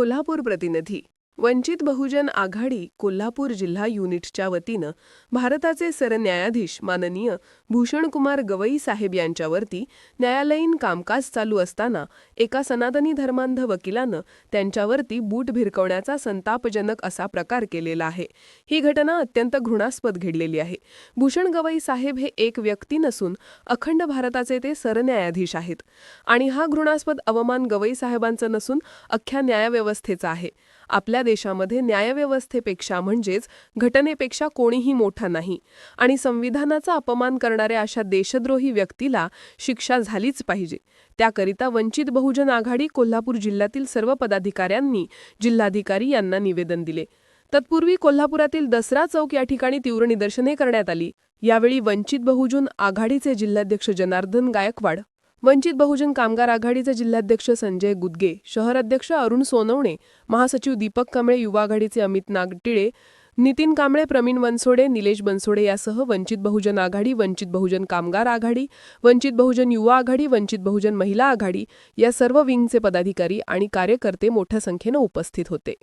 कोल्हापूर प्रतिनिधी. वंचित बहुजन आघाडी कोल्हापूर जिल्हा युनिटच्या वतीनं भारताचे सरन्यायाधीश माननीय भूषणकुमार गवई साहेब यांच्यावरती न्यायालयीन कामकाज चालू असताना एका सनातनी धर्मांध वकिलानं त्यांच्यावरती बूट भिरकवण्याचा संतापजनक असा प्रकार केलेला आहे. ही घटना अत्यंत घृणास्पद घडलेली आहे. भूषण गवई साहेब हे एक व्यक्ती नसून अखंड भारताचे ते सरन्यायाधीश आहेत. आणि हा घृणास्पद अवमान गवई साहेबांचं नसून अख्ख्या न्यायव्यवस्थेचा आहे. आपल्या देशामध्ये न्यायव्यवस्थेपेक्षा म्हणजेच घटनेपेक्षा कोणीही मोठा नाही. आणि संविधानाचा अपमान करणाऱ्या अशा देशद्रोही व्यक्तीला शिक्षा झालीच पाहिजे. त्याकरिता वंचित बहुजन आघाडी कोल्हापूर जिल्ह्यातील सर्व पदाधिकाऱ्यांनी जिल्हाधिकारी यांना निवेदन दिले. तत्पूर्वी कोल्हापुरातील दसरा चौक या ठिकाणी तीव्र निदर्शने करण्यात आली. यावेळी वंचित बहुजन आघाडीचे जिल्हाध्यक्ष जनार्दन गायकवाड वंचित बहुजन कामगार आघाडीचे जिल्हाध्यक्ष संजय गुदगे शहर अध्यक्ष अरुण सोनवणे महासचिव दीपक कांबळे युवा आघाडीचे अमित नागटिळे नितीन कांबळे प्रवीण बनसोडे निलेश बनसोडे यासह वंचित बहुजन आघाडी वंचित बहुजन कामगार आघाडी वंचित बहुजन युवा आघाडी वंचित बहुजन महिला आघाडी या सर्व विंगचे पदाधिकारी आणि कार्यकर्ते मोठ्या संख्येनं उपस्थित होते.